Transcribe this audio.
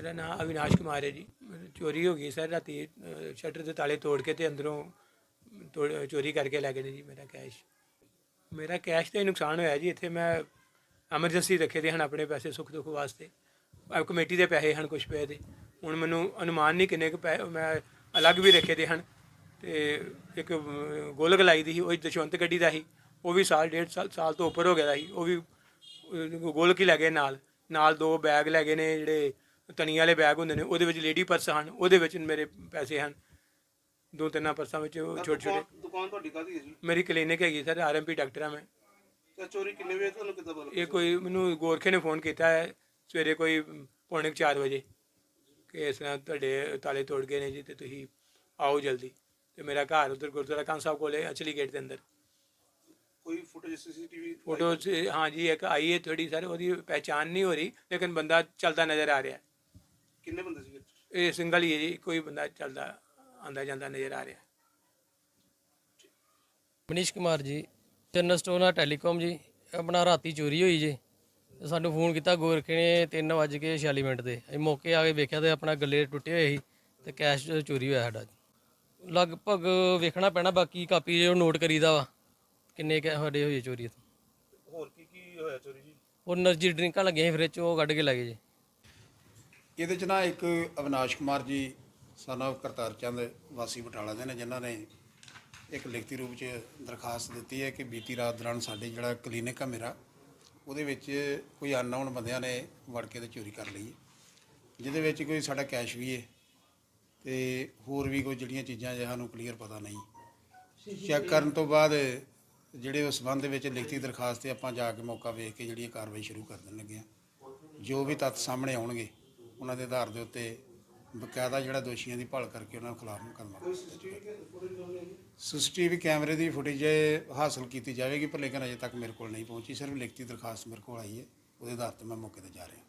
ਮੇਰਾ ਨਾਮ ਅਵਿਨਾਸ਼ ਕੁਮਾਰ ਹੈ ਜੀ। ਚੋਰੀ ਹੋ ਗਈ ਸਰ ਰਾਤੀ ਅ, ਸ਼ਟਰ ਦੇ ਤਾਲੇ ਤੋੜ ਕੇ ਤੇ ਅੰਦਰੋਂ ਤੋੜ- ਚੋਰੀ ਕਰਕੇ ਲੈ ਗਏ ਨੇ ਜੀ ਮੇਰਾ ਕੈਸ਼। ਮੇਰਾ ਕੈਸ਼ ਤੇ ਨੁਕਸਾਨ ਹੋਇਆ ਜੀ। ਇੱਥੇ ਮੈਂ ਐਮਰਜੈਂਸੀ ਰੱਖੇ ਦੇ ਹਨ ਆਪਣੇ ਪੈਸੇ ਸੁੱਖ ਦੁੱਖ ਵਾਸਤੇ। ਆਹ ਕਮੇਟੀ ਦੇ ਪੈਸੇ ਹਨ ਕੁਝ ਪਏ ਦੇ। ਹੁਣ ਮੈਨੂੰ ਅਨੁਮਾਨ ਨਹੀਂ ਕਿੰਨੇ ਕੁ ਪੈ ਮੈਂ ਅਲੱਗ ਵੀ ਰੱਖੇ ਦੇ ਹਨ। ਤੇ ਇੱਕ ਅ, ਗੋਲਕ ਲਾਈ ਦੀ ਸੀ ਉਹ ਦਸ਼ਵੰਤ ਗੱਡੀ ਦਾ ਸੀ। ਉਹ ਵੀ ਸਾਲ ਡੇਢ ਸਾਲ ਸਾਲ ਤੋਂ ਉੱਪਰ ਹੋ ਗਿਆ ਦਾ ਸੀ। ਉਹ ਵੀ ਗੋਲਕ ਹੀ ਲੈ ਗਏ ਨਾਲ। ਨਾਲ ਦੋ ਬੈਗ ਲੈ ਗਏ ਨੇ ਜਿਹੜੇ ਤਣੀ ਵਾਲੇ ਬੈਗ ਹੁੰਦੇ ਨੇ ਉਹਦੇ ਵਿੱਚ ਲੇਡੀ ਪਰਸ ਹਨ ਉਹਦੇ ਵਿੱਚ ਮੇਰੇ ਪੈਸੇ ਹਨ। ਦੋ ਤਿੰਨਾਂ ਪਰਸਾਂ ਵਿੱਚ ਉਹ ਛੋਟੇ ਛੋਟੇ। ਦੁਕਾਨ- ਤੁਹਾਡੀ ਕਾਹਦੀ ਹੈ ਜੀ? ਮੇਰੀ ਕਲੀਨਿਕ ਹੈਗੀ ਸਰ ਆਰਐਮਪੀ ਡਾਕਟਰ ਹਾਂ ਮੈਂ। ਤੇ ਚੋਰੀ ਕਿੰਨੇ ਵਜੇ ਤੁਹਾਨੂੰ ਕਿੱਦਾਂ ਪਤਾ ਇਹ ਕੋਈ ਮੈਨੂੰ ਗੋਰਖੇ ਨੇ ਫੋਨ ਕੀਤਾ ਹੈ ਸਵੇਰੇ ਕੋਈ ਪੌਣੇ 4 ਵਜੇ। ਕਿ ਇਸ ਤਰ੍ਹਾਂ ਤੁਹਾਡੇ ਤਾਲੇ ਤੋੜ ਗਏ ਨੇ ਜੀ ਤੇ ਤੁਸੀਂ ਆਓ ਜਲਦੀ। ਤੇ ਮੇਰਾ ਘਰ ਉਧਰ ਗੁਰਦੁਆਰਾ ਕਾਂ ਸਾਹਿਬ ਕੋਲੇ ਅਚਲੀ ਗੇਟ ਦੇ ਅੰਦਰ। ਕੋਈ ਫੁਟੇਜ ਸੀਸੀਟੀਵੀ ਫੋਟੋ ਹਾਂ ਜੀ ਇੱਕ ਆਈ ਹੈ ਥੋੜੀ ਸਰ ਉਹਦੀ ਪਹਿਚਾਨ ਨਹੀਂ ਹੋ ਰਹੀ ਲੇਕਿਨ ਬੰਦਾ ਚੱਲਦਾ ਨਜ਼ਰ ਆ ਰਿਹਾ ਕਿੰਨੇ ਬੰਦੇ ਸੀ ਵਿੱਚ ਇਹ ਸਿੰਗਲ ਹੀ ਹੈ ਜੀ ਕੋਈ ਬੰਦਾ ਚੱਲਦਾ ਆਂਦਾ ਜਾਂਦਾ ਨਜ਼ਰ ਆ ਰਿਹਾ। ਮਨੀਸ਼ ਕੁਮਾਰ ਜੀ ਚੰਨ ਸਟੋਨਾ ਟੈਲੀਕਾਮ ਜੀ ਆਪਣਾ ਰਾਤੀ ਚੋਰੀ ਹੋਈ ਜੀ। ਸਾਨੂੰ ਫੋਨ ਕੀਤਾ ਗੋਰਖੇ ਨੇ 3:46 ਮਿੰਟ ਦੇ। ਅਸੀਂ ਮੌਕੇ ਆ ਕੇ ਵੇਖਿਆ ਤੇ ਆਪਣਾ ਗੱਲੇ ਟੁੱਟੇ ਹੋਏ ਸੀ ਤੇ ਕੈਸ਼ ਚੋਰੀ ਹੋਇਆ ਸਾਡਾ ਜੀ। ਲਗਭਗ ਵੇਖਣਾ ਪੈਣਾ ਬਾਕੀ ਕਾਪੀ ਜੋ ਨੋਟ ਕਰੀਦਾ ਵਾ ਕਿੰਨੇ ਕੈ ਸਾਡੇ ਹੋਏ ਚੋਰੀ ਇੱਥੇ। ਹੋਰ ਕੀ ਕੀ ਹੋਇਆ ਚੋਰੀ ਜੀ? ਹੋਰ એનર્ਜੀ ਡਰਿੰਕਾਂ ਲੱਗੀਆਂ ਸੀ ਫ੍ਰਿਜ 'ਚ ਉਹ ਕੱਢ ਕੇ ਲੱਗੇ ਜੀ। ਇਹਦੇ ਚ ਨਾ ਇੱਕ ਅਵਿਨਾਸ਼ ਕੁਮਾਰ ਜੀ, son of ਕਰਤਾਰ ਚੰਦ ਵਾਸੀ ਬਟਾਲਾ ਦੇ ਨੇ, ਜਿਨ੍ਹਾਂ ਨੇ ਇੱਕ ਲਿਖਤੀ ਰੂਪ ਚ ਦਰਖਾਸਤ ਦਿੱਤੀ ਹੈ ਕਿ ਬੀਤੀ ਰਾਤ ਦੌਰਾਨ ਸਾਡੇ ਜਿਹੜਾ ਕਲੀਨਿਕ ਆ ਮੇਰਾ, ਉਹਦੇ ਵਿੱਚ ਕੋਈ ਅਨਨੋਨ ਬੰਦਿਆਂ ਨੇ ਵੜ ਕੇ ਤੇ ਚੋਰੀ ਕਰ ਲਈ ਹੈ। ਜਿਹਦੇ ਵਿੱਚ ਕੋਈ ਸਾਡਾ ਕੈਸ਼ ਵੀ ਹੈ ਤੇ ਹੋਰ ਵੀ ਕੋਈ ਜਿਹੜੀਆਂ ਚੀਜ਼ਾਂ ਜੇ ਸਾਨੂੰ ਕਲੀਅਰ ਪਤਾ ਨਹੀਂ। ਚੈੱਕ ਕਰਨ ਤੋਂ ਬਾਅਦ ਜਿਹੜੇ ਉਸ ਸੰਬੰਧ ਵਿੱਚ ਲਿਖਤੀ ਦਰਖਾਸਤ ਤੇ ਆਪਾਂ ਜਾ ਕੇ ਮੌਕਾ ਵੇਖ ਕੇ ਜਿਹੜੀ ਇਹ ਕਾਰਵਾਈ ਸ਼ੁਰੂ ਕਰ ਦੇਣ ਲੱਗੇ ਹਾਂ। ਜੋ ਵੀ ਤੱਥ ਸਾਹਮਣੇ ਆਉਣਗੇ ਉਹਨਾਂ ਦੇ ਆਧਾਰ ਦੇ ਉੱਤੇ ਬਕਾਇਦਾ ਜਿਹੜਾ ਦੋਸ਼ੀਆਂ ਦੀ ਭਾਲ ਕਰਕੇ ਉਹਨਾਂ ਖਿਲਾਫ ਮੁਕੱਦਮਾ ਸੀਸੀਟੀਵੀ ਕੈਮਰੇ ਦੀ ਫੁਟੇਜ ਹਾਸਲ ਕੀਤੀ ਜਾਵੇਗੀ, ਪਰ ਲੇਕਿਨ ਅਜੇ ਤੱਕ ਮੇਰੇ ਕੋਲ ਨਹੀਂ ਪਹੁੰਚੀ। ਸਿਰਫ ਲਿਖਤੀ ਦਰਖਾਸਤ ਮੇਰੇ ਕੋਲ ਆਈ ਹੈ। ਉਹਦੇ ਆਧਾਰ ਤੇ ਮੈਂ ਮੌਕੇ ਤੇ ਜਾ ਰਿਹਾ